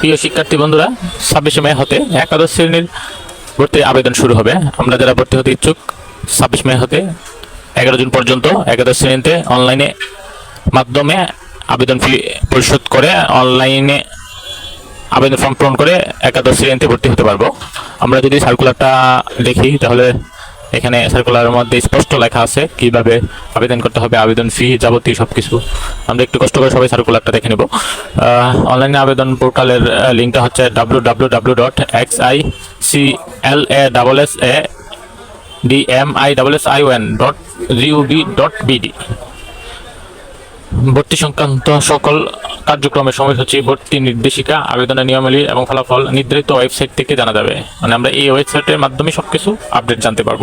প্রিয় শিক্ষার্থী বন্ধুরা, ছাব্বিশে মে হতে একাদশ শ্রেণির ভর্তির আবেদন শুরু হবে। আমরা যারা ভর্তি হতে ইচ্ছুক, ছাব্বিশ মে হতে এগারো জুন পর্যন্ত একাদশ শ্রেণীতে অনলাইনে মাধ্যমে আবেদন ফি পরিশোধ করে অনলাইনে আবেদন ফর্ম পূরণ করে একাদশ শ্রেণীতে ভর্তি হতে পারব। আমরা যদি সার্কুলারটা দেখি, তাহলে এখানে সার্কুলারের মধ্যে স্পষ্ট লেখা আছে কীভাবে আবেদন করতে হবে, আবেদন ফি যাবতীয় সব কিছু আমরা একটু কষ্ট করে সবাই সার্কুলারটা দেখে নেব। অনলাইনে আবেদন পোর্টালের লিঙ্কটা হচ্ছে W W W dot X I C L A double S A D M I double S I one dot জিউবি dot BD ভর্তি সংক্রান্ত সকল কার্যক্রমের সময়সূচি, ভর্তি নির্দেশিকা, আবেদনের নিয়মাবলী এবং ফলাফল নির্ধারিত ওয়েবসাইট থেকে জানা যাবে। মানে আমরা এই ওয়েবসাইটের মাধ্যমে সবকিছু আপডেট জানতে পারব।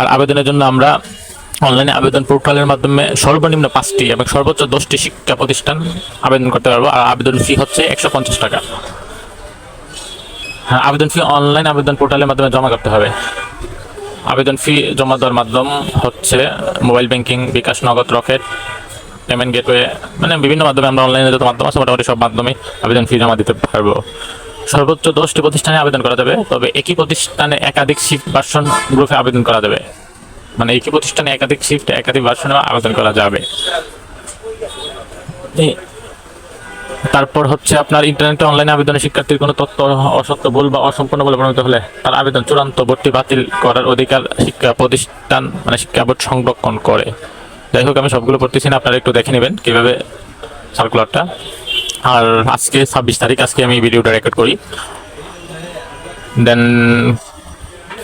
আর আবেদনের জন্য আমরা অনলাইনে আবেদন পোর্টালের মাধ্যমে সর্বনিম্ন পাঁচটি এবং সর্বোচ্চ দশটি শিক্ষা প্রতিষ্ঠান আবেদন করতে পারব। আর আবেদন ফি হচ্ছে একশো পঞ্চাশ টাকা। হ্যাঁ আবেদন ফি অনলাইন আবেদন পোর্টালের মাধ্যমে জমা করতে হবে। আবেদন ফি জমা দেওয়ার মাধ্যম হচ্ছে মোবাইল ব্যাংকিং, বিকাশ, নগদ, রকেট পেমেন্ট গেটওয়ে মানে বিভিন্ন মাধ্যমে আমরা অনলাইনে যত মাধ্যম আছে মোটামুটি সব মাধ্যমে আবেদন ফি জমা দিতে পারব। সর্বোচ্চ দশটি প্রতিষ্ঠানে আবেদন করা যাবে, তবে একই প্রতিষ্ঠানে একাধিক শিফট ভার্সন গ্রুপে আবেদন করা যাবে। মানে একই প্রতিষ্ঠানে একাধিক শিফট একাধিক ভার্সনে আবেদন করা যাবে। তারপর হচ্ছে আপনার ইন্টারনেটে অনলাইনে আবেদনে শিক্ষার্থীর কোনো তথ্য অসত্য, ভুল বা অসম্পূর্ণ বলে প্রমাণিত হলে তার আবেদন চূড়ান্ত ভর্তি বাতিল করার অধিকার শিক্ষা প্রতিষ্ঠান মানে শিক্ষা বোর্ড সংরক্ষণ করে। যাই হোক, আমি সবগুলো পড়তেছি না, আপনারা একটু দেখে নেবেন কীভাবে সার্কুলারটা আর আজকে ছাব্বিশ তারিখ, আজকে আমি ভিডিওটা রেকর্ড করি। দেন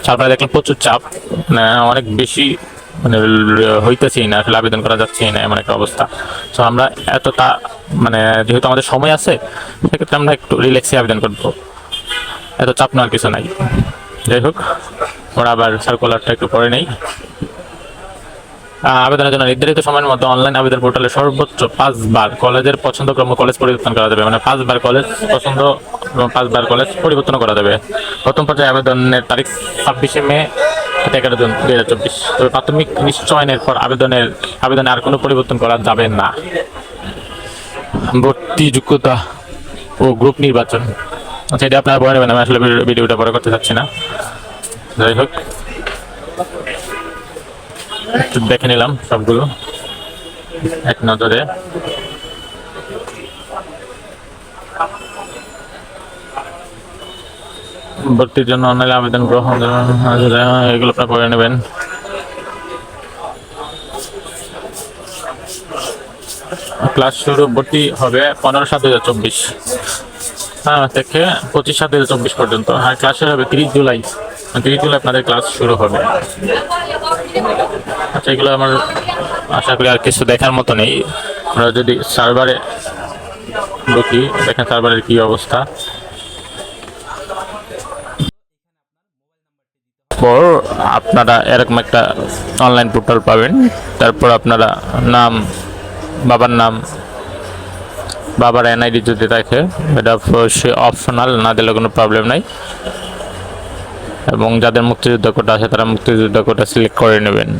তারপরে দেখলাম প্রচুর চাপ মানে অনেক বেশি মানে হইতেছেই না, আসলে আবেদন করা যাচ্ছেই না, এমন একটা অবস্থা। তো আমরা এতটা মানে যেহেতু আমাদের সময় আছে, সেক্ষেত্রে আমরা একটু রিল্যাক্সে আবেদন করব। এত চাপ নেওয়ার কিছু নাই। যাই হোক, ওরা আবার সার্কুলারটা একটু পরে নেই। আবেদনের জন্য নির্ধারিত সময়ের মধ্যে অনলাইন আবেদন পোর্টালে সর্বোচ্চ পাঁচবার কলেজের পছন্দক্রম কলেজ পরিবর্তন করা যাবে। মানে পাঁচবার কলেজ পছন্দ পাঁচবার কলেজ পরিবর্তন করা যাবে। প্রথম পর্যায়ে আবেদনের তারিখ ছাব্বিশে মে এগারো জুন দুই হাজার চব্বিশ। তবে প্রাথমিক নিশ্চয়নের পর আবেদনের, আবেদনে আর কোনো পরিবর্তন করা যাবে না। ভর্তি যোগ্যতা ও গ্রুপ নির্বাচন। আচ্ছা এটা আপনারা পরে নেবেন আমি আসলে ভিডিওটা পরে করতে চাচ্ছি না। যাই হোক। একটু দেখে নিলাম সবগুলো। এক নজরে। ভর্তির জন্য অনলাইন আবেদন গ্রহণ এগুলো আপনারা করে নেবেন। ক্লাস শুরু, ভর্তি হবে পনেরো সাত হাজার চব্বিশ। হ্যাঁ থেকে পঁচিশ সাত হাজার চব্বিশ পর্যন্ত। হ্যাঁ ক্লাস হবে তিরিশ জুলাই। তিরিশ জুলাই আপনাদের ক্লাস শুরু হবে। আচ্ছা এগুলো আমার আশা করি আর কিছু দেখার মতো নেই। আমরা যদি সার্ভারে ঢুকি দেখেন সার্ভারের কি অবস্থা। পর আপনারা এরকম একটা অনলাইন পোর্টাল পাবেন। তারপর আপনারা নাম, বাবার নাম, বাবার এনআইডি যদি থাকে এটা অবশ্যই অপশনাল না দিলে কোনো প্রবলেম নাই। এবং যাদের মুক্তিযুদ্ধ কোটা আছে, তারা মুক্তিযুদ্ধ কোটা সিলেক্ট করে নেবেন।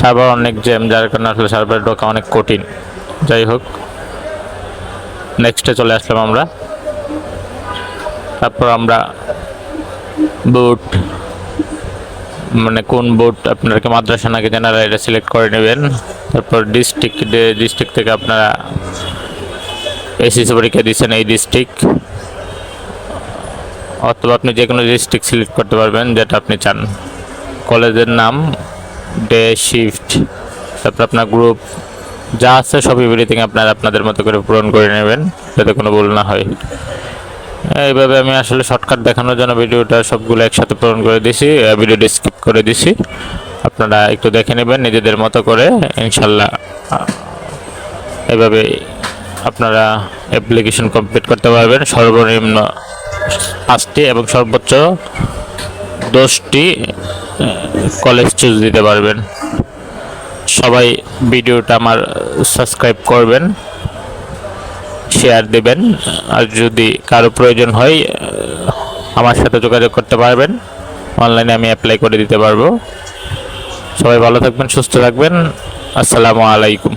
সার্ভার অনেক জ্যাম, যার কারণে আসলে সার্ভার ঢোকা অনেক কঠিন। যাই হোক নেক্সটে চলে আসলাম আমরা। তারপর আমরা বুট মানে কোন বোর্ড আপনাকে মাদ্রাসা নাকি জেনারেল এটা সিলেক্ট করে নেবেন? তারপর ডিস্ট্রিক্ট ডিস্ট্রিক্ট থেকে আপনারা এসএসসি পরীক্ষা দিচ্ছেন এই ডিস্ট্রিক্ট অথবা আপনি যে কোনো ডিস্ট্রিক্ট সিলেক্ট করতে পারবেন, যেটা আপনি চান। কলেজের নাম ডে শিফট তারপর আপনার গ্রুপ যা আছে সব এভরিথিং আপনার আপনাদের মতো করে পূরণ করে নেবেন, যাতে কোনো ভুল না হয়। এইভাবে আমি আসলে শর্টকাট দেখানোর জন্য ভিডিওটা সবগুলো একসাথে পূরণ করে দিছি ভিডিওটি স্কিপ করে দিছি। আপনারা একটু দেখে নেবেন নিজেদের মতো করে, ইনশাল্লাহ এভাবে আপনারা অ্যাপ্লিকেশন কমপ্লিট করতে পারবেন। সর্বনিম্ন পাঁচটি এবং সর্বোচ্চ দশটি কলেজ চুজ দিতে পারবেন। সবাই ভিডিওটা আমার সাবস্ক্রাইব করবেন শেয়ার দেবেন, আর যদি কারও প্রয়োজন হয় আমার সাথে যোগাযোগ করতে পারবেন। অনলাইনে আমি অ্যাপ্লাই করে দিতে পারব। সবাই ভালো থাকবেন, সুস্থ থাকবেন। আসসালামু আলাইকুম।